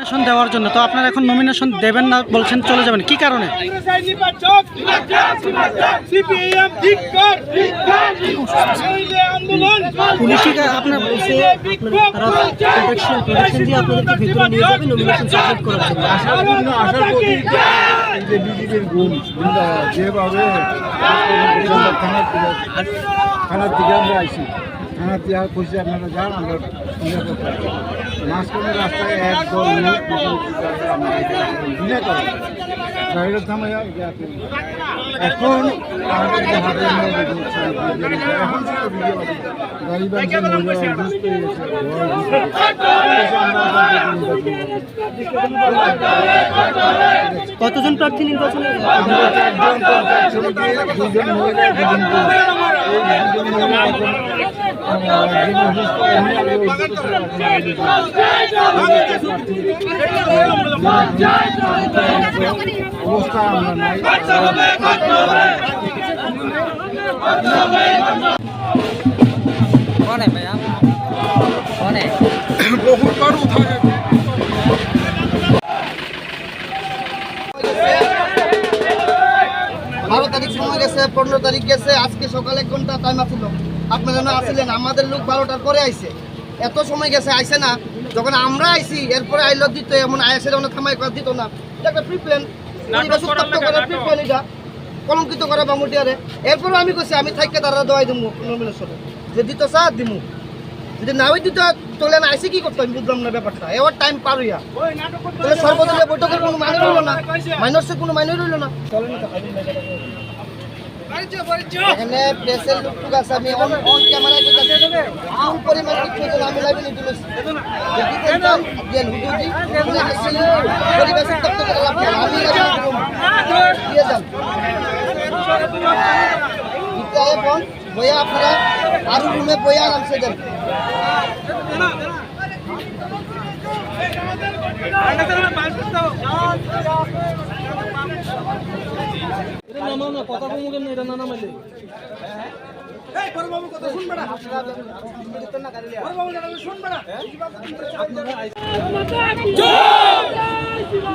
Nomination দেওয়ার জন্য তো আপনারা এখন নমিনেশন দেবেন না বলছেন চলে যাবেন কি কারণে? ধিক্কার আপনার বলছে প্রোটেকশন প্রোটেকশন দিয়ে আপনাদেরকে ভিতরে নিয়ে যাবে নমিনেশন সাবমিট করার জন্য আসার জন্য আসার এই যে বিজেপির গুণ যেভাবে থানার থানার থেকে আমরা আইসি থানার থেকে খুশি আপনারা যান, আমরা। মাঝখানে রাস্তায় এক দল আমরা বিনা করে গাড়িটা থামাই এখন আমাদের যে হাতের মধ্যে ঢুকছে, এখন সেটা ভিডিও আছে। গাড়ি বাড়িতে মহিলা অভ্যস্ত গেছে ভয় ভীতি। আমরা এখন কতজন প্রার্থী নির্বাচনে দুজন মহিলা অবস্থা আমরা নাই বারো তারিখ সময় গেছে, পনেরো তারিখ গেছে, আজকে সকালে এক ঘণ্টা টাইম আসছিল আপনারা না আসলেন আমাদের লোক বারোটার পরে আইছে। এত সময় গেছে আইসে না। যখন আমরা আইছি এরপরে আইল দিত এমন আইসে যখন থামাই করা দিত না। এটা একটা প্ল্যান পরিবেশ উত্তপ্ত এটা। কলঙ্কিত করে বামুটিয়ারে। এরপরে আমি কইছি আমি থাকতে তারা দেওয়াই দিব নমিনেশনে যে দিত চা দিমু। যদি নাও দিত তোলে না আইসে কি করতো আমি বুঝলাম না ব্যাপারটা। এবার টাইম পার হইয়া। তাহলে সর্বদলীয় বৈঠকের কোনো মানে রইল না। মাইনসের কোনো মানে রইল না। এখানে প্রেসের লোকটুক আছে আমি অন অন ক্যামেরায় কইতাছি ফুল পরিমাণ কিছু যেন আমি লাইভে নিতে লইছি যদি তেলতাম দিয়ে হুদুদি মানে আসলে পরিবেশ উত্তপ্ত করে লাভ নাই। আমি লাইভে নিতে দিয়ে যান দিতে আয় ফোন বইয়া আপনারা আরো রুমে বইয়া আরামসে দেন কথা বলব কেন এটা না নামাইলে জয়!